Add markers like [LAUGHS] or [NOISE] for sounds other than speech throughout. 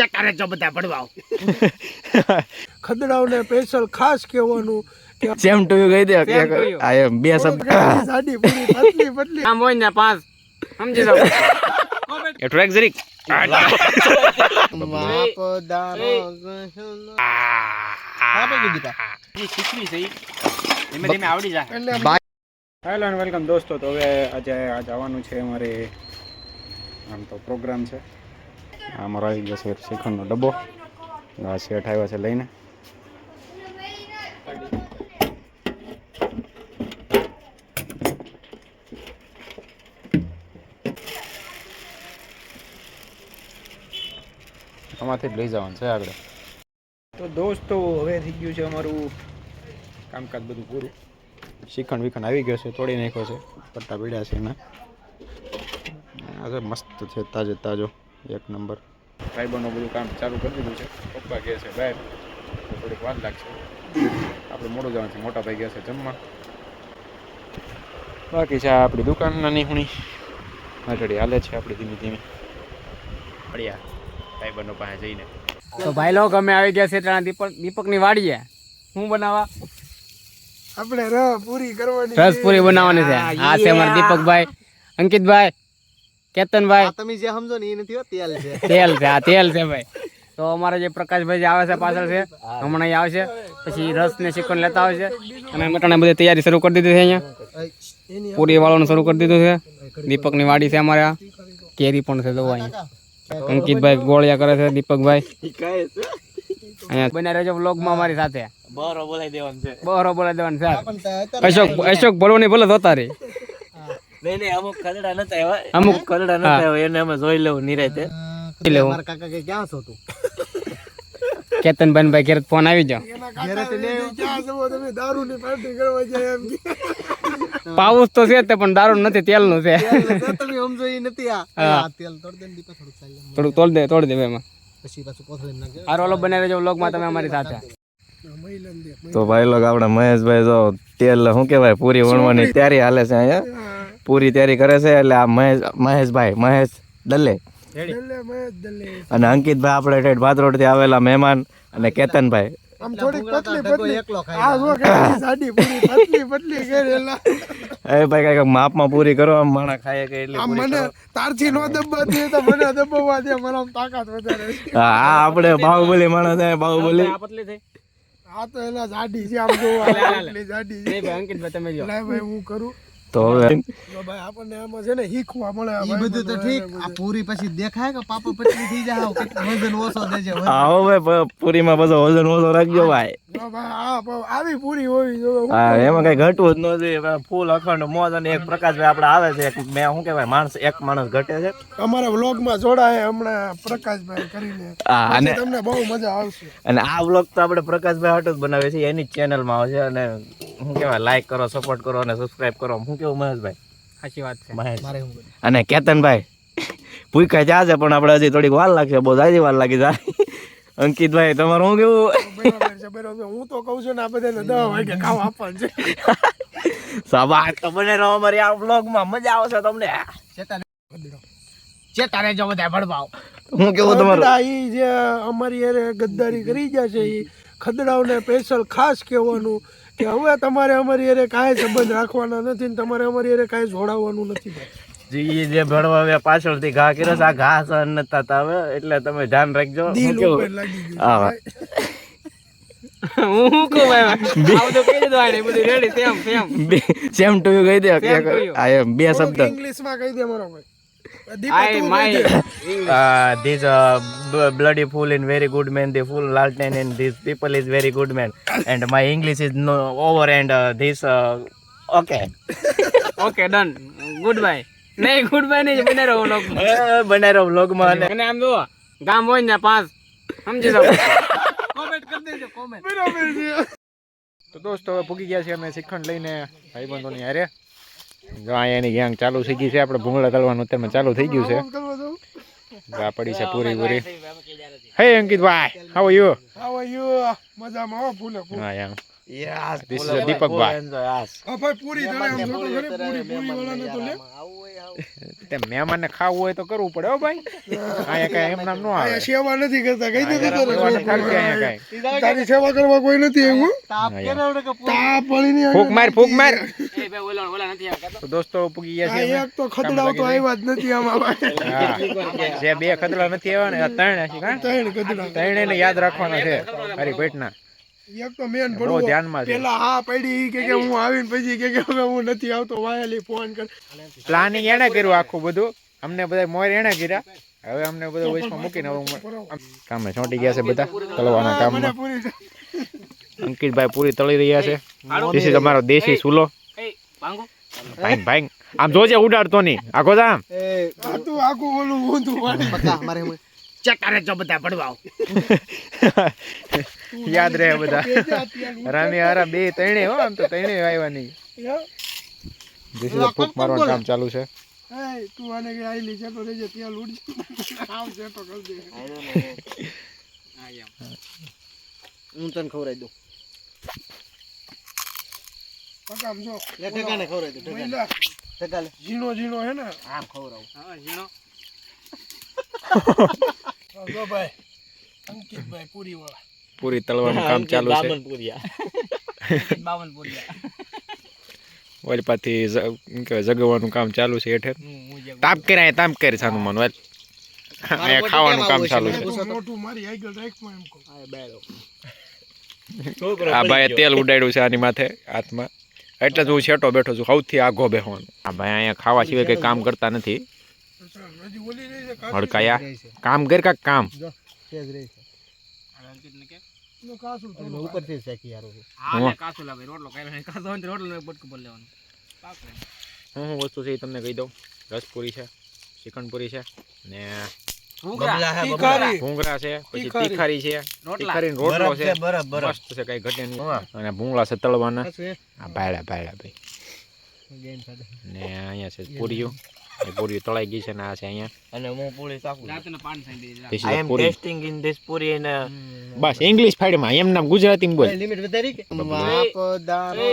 Check કરે જો બધા ભણવાઓ ખદડાઓને સ્પેશિયલ ખાસ કહેવાનું સેમ ટુ યુ કહી દે. આ એમ બે શબ્દ. સાડી પૂરી પતલી પતલી. આમ હોય ને પાંચ સમજી જાવ એ ટ્રેક જરીક. શીખવી છે ધીમે ધીમે આવડી જાય. હેલો એન્ડ વેલકમ દોસ્તો. તો હવે આજે આ જવાનું છે અમારે આમ તો પ્રોગ્રામ છે. અમારો આવી ગયો છે શ્રીખંડનો ડબ્બો. શેઠ આવ્યા છે લઈને. આમાંથી જ લઈ જવાનું છે આગળ. તો દોસ્તો હવે થઈ ગયું છે અમારું કામકાજ બધું પૂરું. શ્રીખંડ વિખંડ આવી ગયો છે તોડી નાખ્યો છે પટ્ટા પીડ્યા છે એના. આજે મસ્ત છે તાજો તાજો. એક નંબર. ભાઈબંધનું બધું કામ ચાલુ કરી દીધું છે. પપ્પા કહે છે બહાર થોડીક વાર લાગશે. આપણે મોડું જવાનું છે મોટા ભાઈ ગયા છે જમવા. બાકી છે આ આપણી દુકાન નાની હુણી હાટડી હાલે છે આપણી ધીમે ધીમે. પડ્યા ભાઈબંધો પાસે જઈને. તો ભાઈ લોકો અમે આવી ગયા છે ત્યાં દીપક દીપકની વાડીએ. શું બનાવવા આપણે રસ પૂરી કરવાની રસ પૂરી બનાવવાની છે. આ છે અમારા દીપકભાઈ અંકિતભાઈ. કેતનભાઈ તમે જે સમજો ને એ નથી હો, તેલ છે. તેલ છે આ તેલ છે ભાઈ. તો અમારા જે પ્રકાશભાઈ જે આવે છે પાછળ છે હમણાં આવશે. પછી રસ ને શ્રીખંડ લેતા આવશે. અને મટાણે બધી તૈયારી શરૂ કરી દીધી છે અહીંયા. પૂરી વાળવાનું શરૂ કરી દીધું છે. દીપકની વાડી છે અમારે આ. કેરી પણ છે જોવા અહીંયા. અંકિતભાઈ ગોળિયા કરે છે દીપકભાઈ. અહીંયા બને રહેજો વ્લોગમાં અમારી સાથે. બરો બોલાઈ દેવાનું છે. બરો બોલાઈ દેવાનું છે. અશોક અશોક બોલવાની ભલે જોતા રહી. નહીં નહીં અમુક કલડા નતા આવ્યા અમુક કલડા નતા આવ્યા એને અમે જોઈ લેવું નિરાતે લેવું. મારા કાકા કે ક્યાં છો તું? કેતનભાઈ ભાઈ ઘેર ફોન આવી જવો? તમે દારૂની પાર્ટી કરવા જાય એમ પાઉસ તો છે જ તે પણ દારૂ નથી તેલનું છે. તેલનું છે સમજો એ નથી આ. હા. આ તેલ તોડ દે થોડુંક તોડ દે તોડ દે એમાં. પછી પાછું કોથળી આ રોલો બનાવી જાવ વ્લોગમાં તમે અમારી સાથે. તો ભાઈ લોકો આપણા મહેશભાઈ જો તેલ શું કહેવાય પૂરી વણવાની તૈયારી હાલે છે અહીંયા? પૂરી તૈયારી કરે છે એટલે આ મહેશ મહેશભાઈ મહેશ દલે. દલ્લે અને અંકિતભાઈ આપણે ઠેઠ ભાદરોડથી આવેલા મહેમાન અને કેતનભાઈ. [LAUGHS] એ ભાઈ કંઈક માપમાં પૂરી કરો આમ માણા ખાય કે એટલી મને તારથી નો દબવા દે તો મને દબાવવા દે મને તાકાત વધારે હા આ આપણે બાહુબલી માણસ છે બાહુબલી. પતલી થઈ? આ તો એના જાડી છે આમ જોવા જાડી છે. અંકિતભાઈ તમે જો. ભાઈ હું કરું? તો હવે ભાઈ આપણને આમાં છે ને શીખવા મળે આ બધું તો ઠીક. આ પૂરી પછી દેખાય કે પાપા પછી થઈ જાવ વજન ઓછો દેજે. આવો ભાઈ પૂરીમાં બધો વજન ઓછો રાખજો ભાઈ. આવી પૂરી હોવી જોઈએ એમાં કઈ ઘટવું જ ન જોઈએ. ફૂલ અખંડ મોજ અને એક પ્રકાશભાઈ આપડે આવે છે. મેં શું કહેવાય માણસ એક માણસ ઘટે છે. અમારા વ્લોગમાં જોડાય હમણાં પ્રકાશભાઈ કરીને. અને તમને બહુ મજા આવશે. અને આ વ્લોગ તો આપણે પ્રકાશભાઈ હાટુ જ બનાવીએ છીએ એની જ ચેનલમાં આવશે અને શું કહેવાય લાઈક કરો સપોર્ટ કરો અને સબસ્ક્રાઇબ કરો. શું કેવું મહેશભાઈ? સાચી વાત છે. મહેશ? અને કેતનભાઈ ભૂખ્યા ચા છે પણ આપણે હજી થોડીક વાર લાગશે. બહુ જાજી વાર લાગી જાય. અંકિતભાઈ તમારું શું કેવું? હું તો કહું છું ને આ બધાને દવા વાગે ખાવા આપવાનું છે. સવાજ તમને રહો અમારી આ વ્લોગમાં. મજા આવશે તમને. ચેતા રહેજો બધા ભડવાઓ. હું કેવું તમારું? ખદડા જે અમારી હારે ગદ્દારી કરી છે ઈ ખદડાઓને સ્પેશિયલ ખાસ કહેવાનું કે હવે તમારે અમારી અરે કાંઈ સંબંધ રાખવાના નથી ને તમારે અમારી હારે કાંઈ જોડાવાનું નથી. જી જે ભણવા મે પાછળથી ઘા કર્યો છે આ ઘા સહન નથી થતા હવે એટલે તમે ધ્યાન રાખજો. હું દિલ ઉપર લાગી ગયું હા કહું ભાઈ આ બધું કહી દો આને બધું ready same same. Same to you કહી દે આ એમ બે શબ્દ શબ્દ. ઇંગ્લિશમાં કહી દે મારો ભાઈ. દીપક આઈ માય દે. uh, this uh, b- bloody fool in very good man the fool lalten and these people is very good man. And my english is no over and uh, this uh, okay. Okay done good bye નહીં good bye નહીં બને રહો vlog [LAUGHS] બને રહો વ્લોગમાં અને આમ જો ગામ હોય ને પાંચ સમજી જાવ કોમેન્ટ કરી દેજો કોમેન્ટ બરાબર છે. તો દોસ્તો હવે પૂગી ગયા છે અમે શિખંડ લઈને ભાઈબંધોની હારે. જો અહીંયા એની ગેંગ ચાલુ થઈ ગઈ છે આપણે ભૂંગળા તળવાનું અત્યારમાં ચાલુ થઈ ગયું છે. આ પડી છે પૂરી પૂરી. હે Ankitbhai how you How are you? મજામાં હો ફૂલે ફૂલ હા યાર યસ a દીપકભાઈ હા ભાઈ પૂરી તળે આમ જોતો પૂરી પૂરી વાળાને તો લે. [LAUGHS] તે મહેમાનને ખાવું હોય તો કરવું પડે હો ભાઈ. અહીંયા કઈ એમ નામ ન આવે. સેવા નથી કરતા કઈ નથી તારી સેવા કરવા કોઈ નથી એવું તાપ પડી ફૂક માર ફૂક માર. એ ભાઈ ઓલા ઓલા નથી આવતા. તો દોસ્તો પૂગી ગયા છે એક તો ખતડાવ તો આવ્યા જ નથી આમાં ભાઈ. જે બે ખતડા નથી આવ્યા ને ત્રણ ત્રણ ખતડા ત્રણેય ને યાદ રાખવાના છે મારી પેટના એક તો મેન પડવો ધ્યાનમાં પેલા હા પડી કે કે હું આવીને પછી કે કે હવે હું નથી આવતો વાયલી ફોન કર. પ્લાનિંગ એને કર્યું આખું બધું. અમને બધા મોર એને કર્યા. હવે અમને બધું વચમાં મૂકીને હવે કામે ચોંટી ગયા છે બધા તળવાના કામમાં. અંકિતભાઈ પૂરી તળી રહ્યા છે. this ઇઝ અમારો દેશી સુલો ભાઈ ભાઈ આમ જોજે ઉડાડતો નહીં. આખો જામ આ તું આખું ઓલું ઊંધું મારે ચકારે જો બધા ભણવાઓ. [LAUGHS] યાદ રહે બધા. રામી હારા બે ત્રણે હો આમ તો ત્રણે આવ્યા નહીં. this is a મારવાનું કામ ચાલુ છે. તું આને કે આઈલી છે તો રેજે ત્યાં લૂડજે આવ છે તો કર દે હું તને ખવડાવી દઉં. પકામ જો લે દઉં મહિલા ઝીણો ઝીણો હે ને? આમ ખવડાવું. હા ઝીણો. [LAUGHS] ભાઈ અંકિતભાઈ પૂરી વાળા પૂરી તળવાનું કામ ચાલુ છે. બાવન પૂરિયા ઓલી પાછી જ- શું કહેવાય જગવવાનું કામ ચાલુ છે હેઠે. તાપ કરે તાપ કરી સાનું મન વાલ અહીંયા ખાવાનું કામ ચાલુ છે. મોટું મારી આગળ રાખમાં એમ કહું. આ ભાઈ તેલ ઉડાડ્યું છે આની માથે હાથમાં. એટલે જ હું છેટો બેઠો છું સૌથી આઘો બેહવાનો આ ભાઈ અહીંયા ખાવા સિવાય કંઈ કામ કરતા નથી. હડકાયા? કામ કર કાક કામ. તેજ રહી છે. અંકિતને કે નું કાચું અને થોડું ઉપરથી જ શેકી યાર હા વસ્તુ છે એ તમને કહી દઉં? રસપુરી છે શ્રીખંડપુરી છે ને ભૂંગળા છે પછી તીખારી. છે. તીખારી રોટલો છે. મસ્ત કઈ ઘટે નહીં. અને ભૂંગળા છે તળવાના. આ ભાયડા ભાયડા ભાઈ. ને અહીંયા છે પૂરીઓ. એ પૂરી તળાઈ ગઈ છે ને આ છે અહીંયા. અને હું પૂરી સાકું રાતને પાન થઈ ગઈ I am testing in this પૂરી એન બસ ઇંગ્લિશ ફાડમાં એમ નામ ગુજરાતીમાં બોલ. લિમિટ વધારી કે? વાપ દારો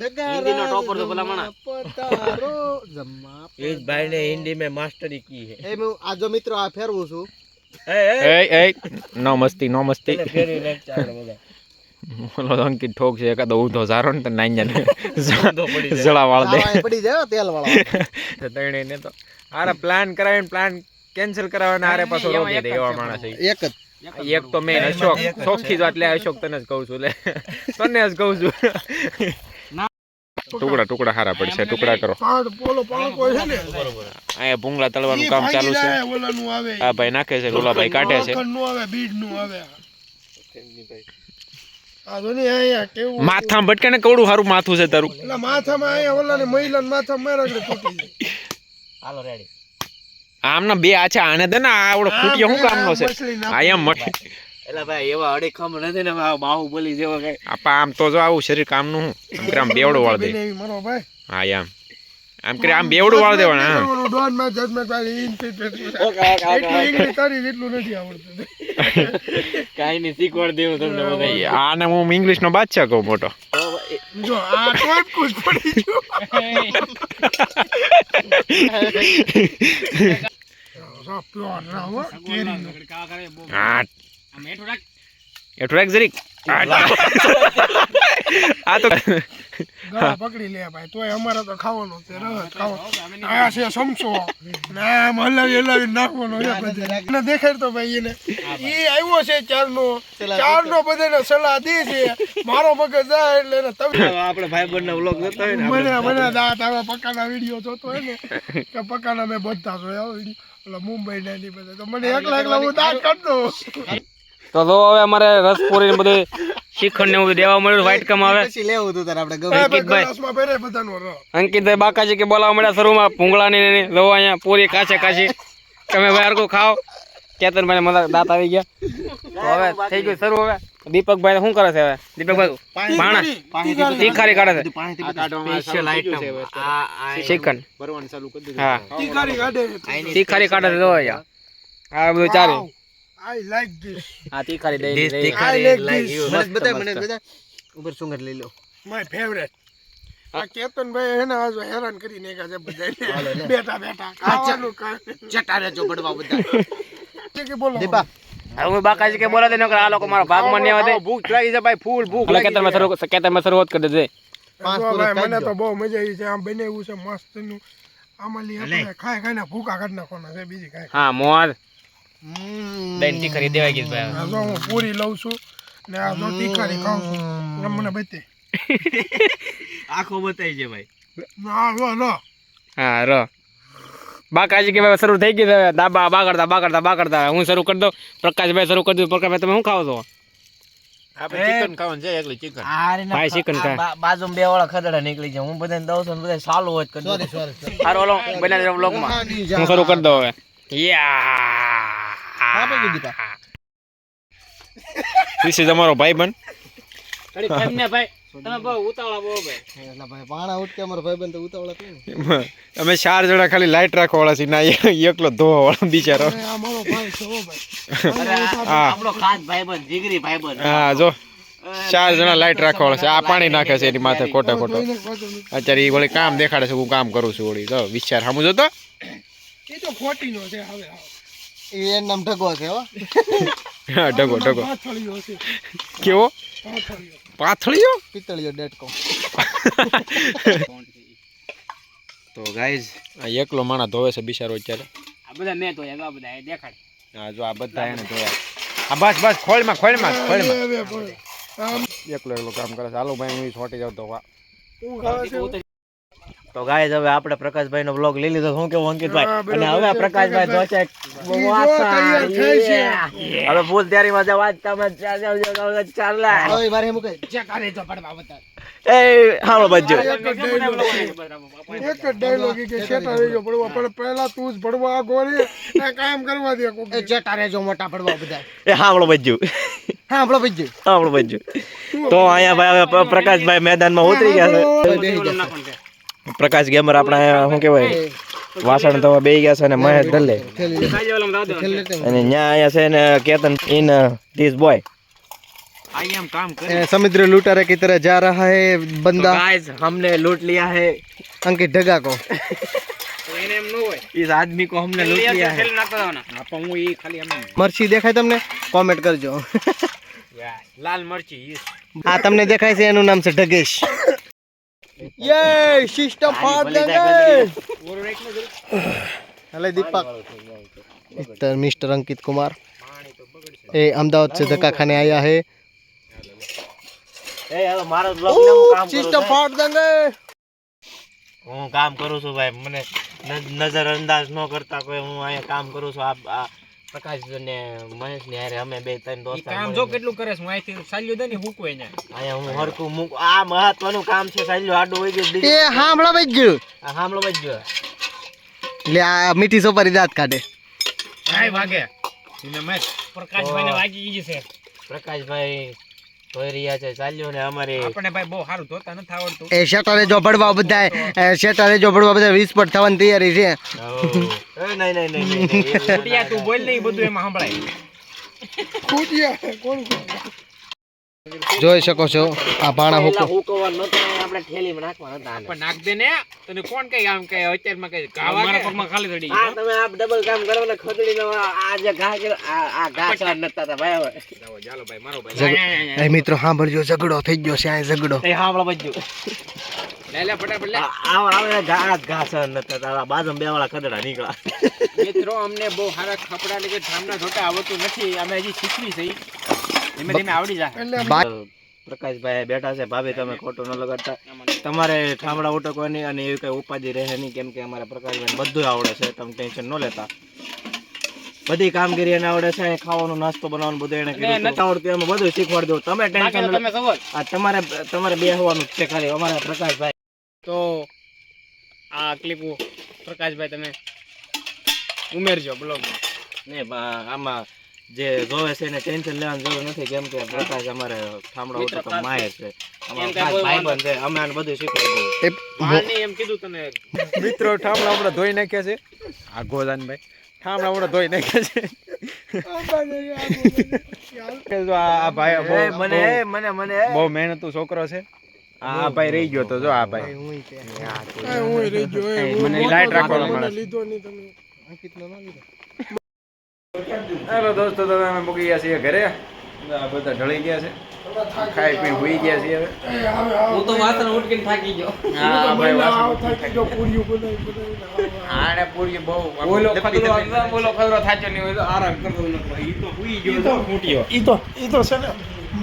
દગારા [LAUGHS] હિન્દી નો ટોપર તો ભલા મણા પતારો જમ્મા એ ભાઈ ને હિન્દી મે માસ્ટરી કી હે એ હું આજો મિત્રો આ ફેરવું છું. એ એ. એ નો મસ્તી નો મસ્તી. ફેરી લેક્ચર બધા. ઓલો અંકિત ઠોક છે એકાદો ઊંધો સારો ને તો નાઈ જાને જળા વાળ દે. પડી જાય તેલ વાળો તણે ને તો આરે પ્લાન કરાવીને પ્લાન કેન્સલ કરાવવાના આરે પાછો રોકી દે એવા માણસ એક જ. એક તો મેં અશોક. ચોખ્ખી જ વાત લે અશોક તને જ કહું છું લે. તને જ કહું છું. ટુકડા ટુકડા હારા પડશે. ટુકડા કરો. પાણ પોલો પાણકો છે ને. અહીંયા ભૂંગળા તળવાનું કામ ચાલુ છે. આ ભાઈ નાખે છે ગુલાભાઈ કાઢે છે. માખણનું આવે. બીજનું આવે માથામાં ભટકે ને કવડું સારું માથું છે તારું. એટલે માથામાં અહીંયા ઓલાને મહિલાને માથામાં મારા આગળ તૂટી જાય. હાલો રેડી આમના બે આ છે આને દે ને આ આવડો ફૂટિયો શું કામનો છે? આયા. મઠ. એટલે ભાઈ એવા અડેખમ નથી ને બાહુબલી જેવો કઈ. આપા આમ તો જો આવું શરીર કામનું આમ કરે વાળ દે. મારો ભાઈ. હા એમ. આમ કરે આમ બેવડું વાળ દેવાના ડોનમાં જજમેન્ટ પાડી ઇન. એટલું ઇંગ્લિશ તારી જેટલું નથી આવડતું. [LAUGHS] કાઈ નહીં શીખવાડ દેવું તમને બધાય આને હું ઇંગ્લિશ નો બાદશાહ કહું મોટો. જો આ કોઈ જ પડી ગયું. [LAUGHS] પ્યોર કેરીનું. હા રાખ. એટલું જરીક. [LAUGHS] આ તો ગળા પકડી લે ભાઈ તોય અમારે તો ખાવાનો છે રસ ખાવાનો આ છે સમસો ને આમ હલાવી હલાવી નાખવાનો એને દેખાડ તો ભાઈ એને. ઈ આવ્યો છે ચારનો. ચારનો બધાને સલાહ દે છે. મારો મગજ જાય એટલે એને તમે આપણે ભાઈ બંને વ્લોગ જોતો હોય ને મને મને દાંત આવે પક્કાના વીડિયો જોતો હોય ને કે પક્કાના મેં બધા જોયા ઓલા મુંબઈ ના ની બધા. તો મને એકલા એકલા હું દાંત કાઢ દઉં તો જો હવે અમારે રસપુરી ને બધું શ્રીખંડ ને બધું દેવા મળ્યું વ્હાઈટ કમ આવે. પછી લેવું હતું તારે આપણે એ ગમે ભાઈ ગ્લાસમાં ભરે અંકિતભાઈ બાકાજી કે બોલાવવા મળ્યા શરૂમાં ભૂંગળાની ને લો અહીંયા પૂરી કાચે કાચી. તમે ભાઈ ખાઓ. કેતન ભાઈ મજા દાંત આવી ગયા. તો હવે થઈ ગયું શરૂ હવે. દીપકભાઈ શું કરે છે હવે? દીપકભાઈ ભાણા. તીખારી. કાઢે છે. સ્પેશિયલ આઈટમ આ આ શ્રીખંડ ભરવાનું ચાલુ કરી હા. તીખારી કાઢે છે. જો અહીંયા. આ બધું ચારે આઈ લાઈક ધીસ આ તીખારી દઈ દઈ આઈ લાઈક ધીસ મને બતાય મને બતાય. ઉપર સુંગર લઈ લો. માય ફેવરેટ આ કેતનભાઈ હે ને આજ હેરાન કરી નાખ્યા છે બધાને બેટા બેટા ખાવાનું કર ચટા રેજો બડવા બધા. કે બોલો. દીપા. હવે બાકાજી કે બોલા દે કરે આ લોકો મારા ભાગમાં નહીં આવે ભૂખ લાગી છે ભાઈ ફૂલ ભૂખ એટલે ખેતરમાં શરૂ ખેતરમાં શરૂઆત કરી દેજે. જો મને તો બહુ મજા આવી છે. આમ બનાવ્યું છે મસ્તનું આમાં લઈ આપણે ખાઈ ખાઈને ભૂખા કાઢ નાખવાના છે બીજી કાંઈ. હા મોર. હમ. ખરી દેવાય ગઈ ભાઈ. જો હું પૂરી લઉં છું ને આ જો તીખારી ખાઉં છું. મને બતે. આખો બતાવી છે ભાઈ. ના રો રો. હા રો. બાકાજી કે ભાઈ શરૂ થઈ ગઈ છે દાબા બા કરતા બા કરતા બા કરતા. હું શરૂ કરી દઉં. પ્રકાશભાઈ શરૂ કરી દઉં. પ્રકાશભાઈ તમે શું ખાવ છો? આપણે ચિકન ખાવાનું છે એકલી ચિકન ભાઈ chicken ખા. બાજુ બે વાળા ખદડા નીકળી જાય હું બધાને દઉં છું બધા સાલું હોય કરી દઉં. સોરી ઓલો બનાવી વ્લોગમાં હું શરૂ કરી દઉં હવે. યા! અમારો ઘડીક ખાઈને ભાઈ તમે બહુ ઉતાવળા બહુ ભાઈ. એટલે ભાઈ પાણા ઉઠકે અમારો ભાઈબંધ તો ઉતાવળા થાય ને. અમે ચાર જણા ખાલી લાઈટ રાખવા વાળા છીએ ના એકલો ધોવા વાળો બિચારો. અને આ મારો ભાઈ છે હો ભાઈ. હા. આપણો ખાસ ભાઈબંધ જીગરી ભાઈબંધ હા જો. ચાર જણા લાઈટ રાખવા વાળા છે. આ પાણી નાખે છે એની માથે ખોટા ખોટો. અત્યારે એ વળી કામ દેખાડે છે હું કામ કરું છું વળી. તો વિચાર સામું જોતો. એ તો ખોટીનો છે હવે. એ એનું નામ ઢગો છે હો. હા ઢગો ઢગો. પાથળીઓ છે કેવો? પાથળીઓ? પાથળીયો પિત્તળીયો ડેટકો તો ગાઈઝ આ એકલો માણા ધોવે છે બિચારો અત્યારે. આ બધા મેં તો આ બધા દેખાડ. હા જો આ બધા એને ધોયા. આ બસ બસ ખોળમાં ખોળમાં ખોળમાં એકલો એકલો કામ કરે છે. હાલો ભાઈ હું છોટી જાઉં ધોવા વા. ઊંઘ છે તો ગાઈઝ હવે આપણે પ્રકાશભાઈ નો બ્લોગ લઈ લીધો. શું કેવું અંકિતભાઈ અને હવે પ્રકાશભાઈ પ્રકાશભાઈ. જો છે. હવે ફૂલ તૈયારી માં જવા તમે ચાલ ચાલ ચાલ ચાલ હવે મારે એમ કહે એ હાલો બજ્જો એક ડાયલોગ કે શેટા રેજો પડવા પણ પહેલા તું જ પડવા આ ગોળી એ કામ કરવા દે કોક એ ચટા રેજો મોટા પડવા બધા. એ હાલો બજ્જો હા બજ્જો ભાઈ હાલો બાજુ તો અહીંયા ભાઈ હવે પ્રકાશભાઈ મેદાનમાં ઉતરી ગયા છે. પ્રકાશ ગેમર આપણા શું કહેવાય વાસણ ધોવા બેહી ગયા છે અને મહેશ દલ્લે અને ન્યા અહીંયા છે ને કેતન ઇન ધીસ બોય समुद्र लुटारे की तरह जा रहा है बंदा गाइस हमने लूट लिया है अंकित ढगा को એને એમ ન હોય इस आदमी को हमने लूट लिया है ખેલ નાખતા જવાના હા પણ હું એ ખાલી એમ મરચી દેખાય તમને કોમેન્ટ કરજો લાલ મરચી ઈ આ તમને દેખાય છે એનું નામ છે ઢગેશ યે system ફાડ દેંગે hello Deepak Mr Mr Ankit Kumar ये अहमदाबाद से धक्का खाने आया है એ હવે મારો બ્લોગ ને હું કામ કરું सिस्टम છું फाड़ देंगे હું કામ કરું છું ભાઈ મને ન- નજર અંદાજ ન કરતા કોઈ હું અહીંયા કામ કરું છું આ આ પ્રકાશ ને મહેશ ને હારે અમે બે ત્રણ દોસ્ત કામ જો કેટલું કરે હું અહીંથી સાલ્યો દે ને મૂકું એને અહીંયા હું હરકું મૂક આ મહત્વનું કામ છે સાલ્યો આડો હોય ગયો એ હામળો વઈ ગયો. આ હામળો વઈ ગયો. લે આ મીઠી સોપારી દાંત કાઢે. કાઈ વાગે. એને મત પ્રકાશભાઈ ને વાગી ગઈ છે. પ્રકાશભાઈ ધોઈ રહ્યા છે ચાલ્યો ને અમારે. આપણે ભાઈ બહુ સારું ધોતા નથી આવડતું. એ શેટારે જો પડવા બધા શેટારે જો પડવા બધા વિસ્ફોટ થવાની તૈયારી છે. એ નહીં નહીં નહીં નહીં, નહીં. એવું કુટિયા તું બોલ ને બધું એમાં સંભળાય. ખૂટ્યા કોણ ખૂટ્યા? જોઈ શકો છો આ ભાણા હુકો હુકવવાનું નતો આપણે ઠેલીમાં નાખવાના હતા પણ નાખ દે ને તને કોણ કઈ આમ કઈ અત્યારમાં કઈ મારા પગમાં ખાલી રડી આ તમે આ ડબલ કામ કરો ને ખોદડીનો આ- આ જે ઘા કે આ ઘા નતા તા ભાઈ હવે. ચાલો ભાઈ મારો ભાઈ. એ મિત્રો સાંભળજો ઝઘડો થઈ ગયો છે આ ઝઘડો. એ હાંભળો બજ્જુ લે લે ફટાફટ લે. આવ આવે ઘા ઘા નતા તા બાજમ બે વાળા કદડા નીકળ્યા. મિત્રો અમને બહુ સારા કપડા એટલે કે ધામના ધોતા આવતું નથી અમે હજી શીખવી છે. ધીમે ધીમે આવડી જાય પ્રકાશભાઈ બેઠા છે ભાભી તમે ખોટું ન લગાડતા. તમારે ઠામડા ઉટકવાની અને એવી કઈ ઉપાધિ રહે નહીં કેમ કે અમારા પ્રકાશભાઈ બધું આવડે છે તમે ટેન્શન ન લેતા. બધી કામગીરી એને આવડે છે ખાવાનો નાસ્તો બનાવવાનું બધું એને કીધું હતું. આવડતું એમાં બધું શીખવાડી દઉં તમે ટેન્શન તમે આ તમારે તમારે બેહવાનું જ છે ખાલી અમારા પ્રકાશભાઈ. તો આ ક્લિપ પ્રકાશભાઈ તમે ઉમેરજો બ્લોગમાં ને આમાં જે જોવે છે એને ટેન્શન લેવાની જરૂર નથી કેમ કે પ્રકાશ અમારે ઠામડા ઉતર તો માય છે. છે અમે આને બધું શીખવાડી દઉં એમ કીધું તને. મિત્રો ઠામડા આપણે ધોઈ નાખ્યા છે. આ ગોદાનભાઈ ઠામડા આપણે ધોઈ નાખ્યા છે. આ આ ભાઈ મને મને મને બહુ મહેનતુ છોકરો છે. આ ભાઈ રહી ગયો તો જો આ ભાઈ. હું રહી ગયો મને લાઈટ રાખવાનો લીધો નહીં તમે. હાલો દોસ્તો તમે અમે મૂકી ગયા છીએ ઘરે. બધા ઢળી ગયા છે. ખાઈ પી હોઈ ગયા છીએ હવે. હું તો વાસણ ઉટકીને થાકી ગયો. હા ભાઈ વાસણ થાકી ગયો, પૂરીઓ બનાવી આને પૂરી બહુ બોલો ખદરો બોલો ખદરો થાચો નહીં હોય તો આરામ કરતો નતો. ઈ તો હુઈ ગયો તો ફૂટ્યો ઈ તો ઈ તો છે ને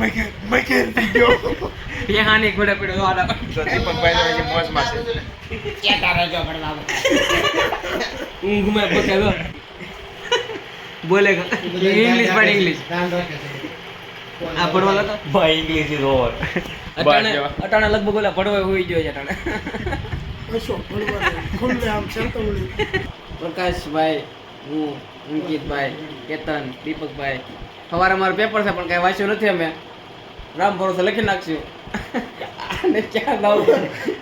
મેકે મેકે થઈ ગયો. પેહાની ઘોડા પડ્યો આડા. તો દીપકભાઈ તો મોજમાં છે. પડવા ઊંઘમાં બકેલો બોલે ઇંગ્લિશ પણ ઇંગ્લિશ આ પડવા તો ભાઈ ઇંગ્લિશ ઇઝ ઓવર અટાણે અટાણે લગભગ ઓલા પડવા હોઈ ગયો છે અટાણે. પ્રકાશભાઈ હું અંકિતભાઈ કેતન દીપકભાઈ. સવારે મારું પેપર છે પણ કઈ વાંચ્યું નથી અમે. રામ ભરોસે લખી નાખશું. [LAUGHS] અને ક્યાં લાવું?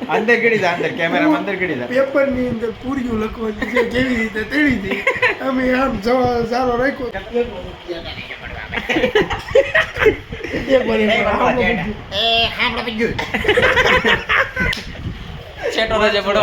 અંદર જા અંદર કેમેરામાં અંદર જા પેપરની અંદર પૂરીઓ લખવાની છે કેવી રીતે તેવી હતી અમે આમ જવા સારો રાખ્યો. [LAUGHS] [LAUGHS] છેટો રજે પડો